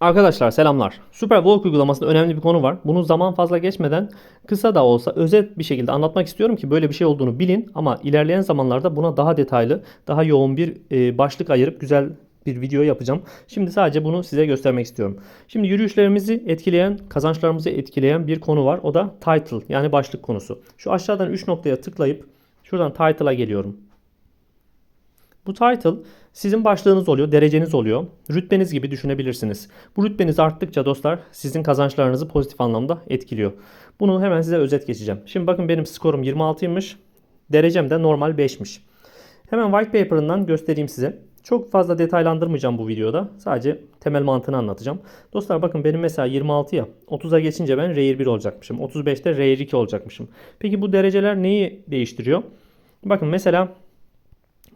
Arkadaşlar selamlar. Superwalk uygulamasında önemli bir konu var. Bunu zaman fazla geçmeden kısa da olsa özet bir şekilde anlatmak istiyorum ki böyle bir şey olduğunu bilin ama ilerleyen zamanlarda buna daha detaylı, daha yoğun bir e, başlık ayırıp güzel bir video yapacağım. Şimdi sadece bunu size göstermek istiyorum. Şimdi yürüyüşlerimizi etkileyen, kazançlarımızı etkileyen bir konu var. O da title yani başlık konusu. Şu aşağıdan 3 noktaya tıklayıp şuradan title'a geliyorum. Bu title sizin başlığınız oluyor, dereceniz oluyor. Rütbeniz gibi düşünebilirsiniz. Bu rütbeniz arttıkça dostlar sizin kazançlarınızı pozitif anlamda etkiliyor. Bunu hemen size özet geçeceğim. Şimdi bakın benim skorum 26'ymış. Derecem de normal 5'miş. Hemen white paper'ından göstereyim size. Çok fazla detaylandırmayacağım bu videoda. Sadece temel mantığını anlatacağım. Dostlar bakın benim mesela 26 ya. 30'a geçince ben R'ye 1 olacakmışım. 35'te R'ye 2 olacakmışım. Peki bu dereceler neyi değiştiriyor? Bakın mesela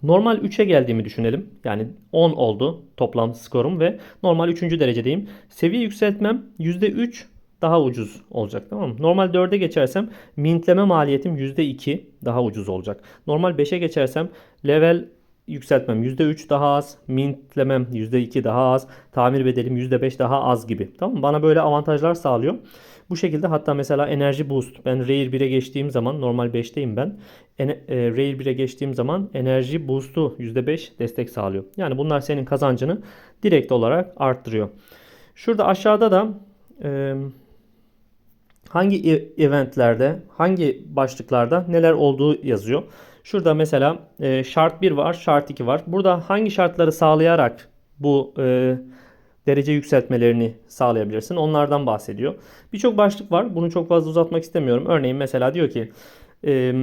Normal 3'e geldiğimi düşünelim. Yani 10 oldu toplam skorum ve normal 3. derecedeyim. Seviye yükseltmem %3 daha ucuz olacak tamam mı? Normal 4'e geçersem mintleme maliyetim %2 daha ucuz olacak. Normal 5'e geçersem level yükseltmem %3 daha az, mintlemem %2 daha az, tamir bedelim %5 daha az gibi. Tamam mı? Bana böyle avantajlar sağlıyor. Bu şekilde hatta mesela enerji boost. Ben Rare 1'e geçtiğim zaman normal 5'teyim ben. Ene, e, Rare 1'e geçtiğim zaman enerji boost'u %5 destek sağlıyor. Yani bunlar senin kazancını direkt olarak arttırıyor. Şurada aşağıda da e, hangi e, eventlerde, hangi başlıklarda neler olduğu yazıyor. Şurada mesela e, şart 1 var, şart 2 var. Burada hangi şartları sağlayarak bu e, derece yükseltmelerini sağlayabilirsin. Onlardan bahsediyor. Birçok başlık var. Bunu çok fazla uzatmak istemiyorum. Örneğin mesela diyor ki e,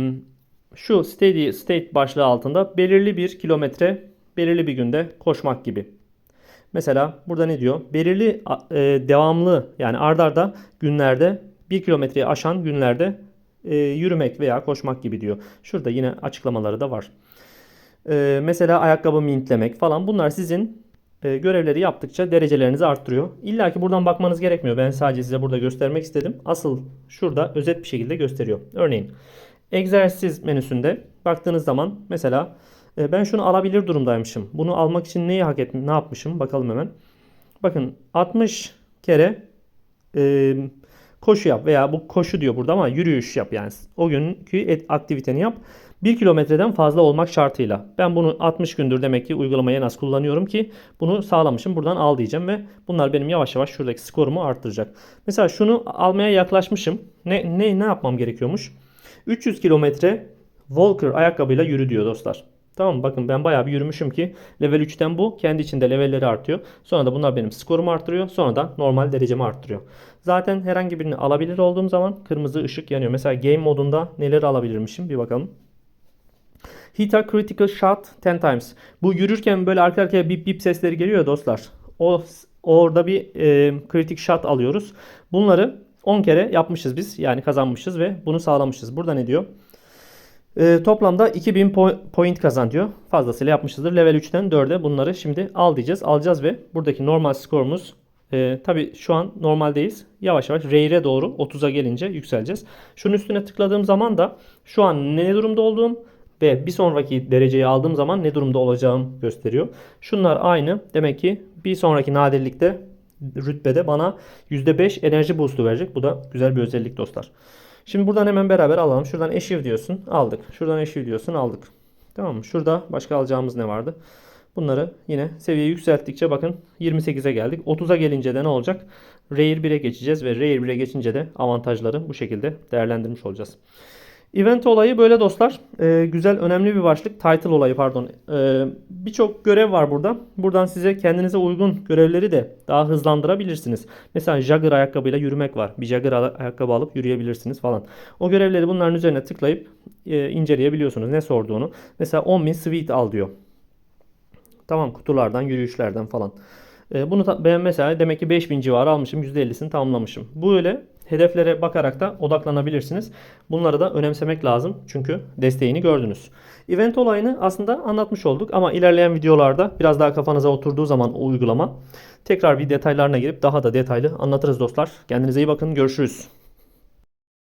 şu steady state başlığı altında belirli bir kilometre belirli bir günde koşmak gibi. Mesela burada ne diyor? Belirli e, devamlı yani ardarda günlerde 1 kilometreyi aşan günlerde e, yürümek veya koşmak gibi diyor. Şurada yine açıklamaları da var. E, mesela ayakkabı mintlemek falan bunlar sizin e, görevleri yaptıkça derecelerinizi arttırıyor. İlla ki buradan bakmanız gerekmiyor. Ben sadece size burada göstermek istedim. Asıl şurada özet bir şekilde gösteriyor. Örneğin egzersiz menüsünde baktığınız zaman mesela e, ben şunu alabilir durumdaymışım. Bunu almak için neyi hak ettim, ne yapmışım bakalım hemen. Bakın 60 kere e, koşu yap veya bu koşu diyor burada ama yürüyüş yap yani. O günkü aktiviteni yap. 1 kilometreden fazla olmak şartıyla. Ben bunu 60 gündür demek ki uygulamayı en az kullanıyorum ki bunu sağlamışım. Buradan al diyeceğim ve bunlar benim yavaş yavaş şuradaki skorumu arttıracak. Mesela şunu almaya yaklaşmışım. Ne ne ne yapmam gerekiyormuş? 300 kilometre Walker ayakkabıyla yürü diyor dostlar. Tamam mı? Bakın ben bayağı bir yürümüşüm ki level 3'ten bu. Kendi içinde levelleri artıyor. Sonra da bunlar benim skorumu arttırıyor. Sonra da normal derecemi arttırıyor. Zaten herhangi birini alabilir olduğum zaman kırmızı ışık yanıyor. Mesela game modunda neleri alabilirmişim bir bakalım. Hit a critical shot 10 times. Bu yürürken böyle arka arkaya bip bip sesleri geliyor dostlar. O orada bir e, kritik shot alıyoruz. Bunları 10 kere yapmışız biz. Yani kazanmışız ve bunu sağlamışız. Burada ne diyor? E, toplamda 2000 point kazan diyor. Fazlasıyla yapmışızdır. Level 3'ten 4'e bunları şimdi al diyeceğiz. Alacağız ve buradaki normal skorumuz e, tabi şu an normaldeyiz. Yavaş yavaş Rare'e doğru 30'a gelince yükseleceğiz. Şunun üstüne tıkladığım zaman da şu an ne durumda olduğum ve bir sonraki dereceyi aldığım zaman ne durumda olacağım gösteriyor. Şunlar aynı. Demek ki bir sonraki nadirlikte rütbede bana %5 enerji boost'u verecek. Bu da güzel bir özellik dostlar. Şimdi buradan hemen beraber alalım. Şuradan eşiv diyorsun. Aldık. Şuradan eşiv diyorsun. Aldık. Tamam mı? Şurada başka alacağımız ne vardı? Bunları yine seviye yükselttikçe bakın 28'e geldik. 30'a gelince de ne olacak? Rare 1'e geçeceğiz ve Rare 1'e geçince de avantajları bu şekilde değerlendirmiş olacağız. Event olayı böyle dostlar. Ee, güzel, önemli bir başlık. Title olayı pardon. Ee, Birçok görev var burada. Buradan size kendinize uygun görevleri de daha hızlandırabilirsiniz. Mesela Jagger ayakkabıyla yürümek var. Bir Jagger ayakkabı alıp yürüyebilirsiniz falan. O görevleri bunların üzerine tıklayıp e, inceleyebiliyorsunuz ne sorduğunu. Mesela 10.000 sweet al diyor. Tamam kutulardan, yürüyüşlerden falan. E, bunu ben mesela demek ki 5000 civarı almışım. %50'sini tamamlamışım. Böyle hedeflere bakarak da odaklanabilirsiniz. Bunları da önemsemek lazım. Çünkü desteğini gördünüz. Event olayını aslında anlatmış olduk ama ilerleyen videolarda biraz daha kafanıza oturduğu zaman o uygulama tekrar bir detaylarına girip daha da detaylı anlatırız dostlar. Kendinize iyi bakın. Görüşürüz.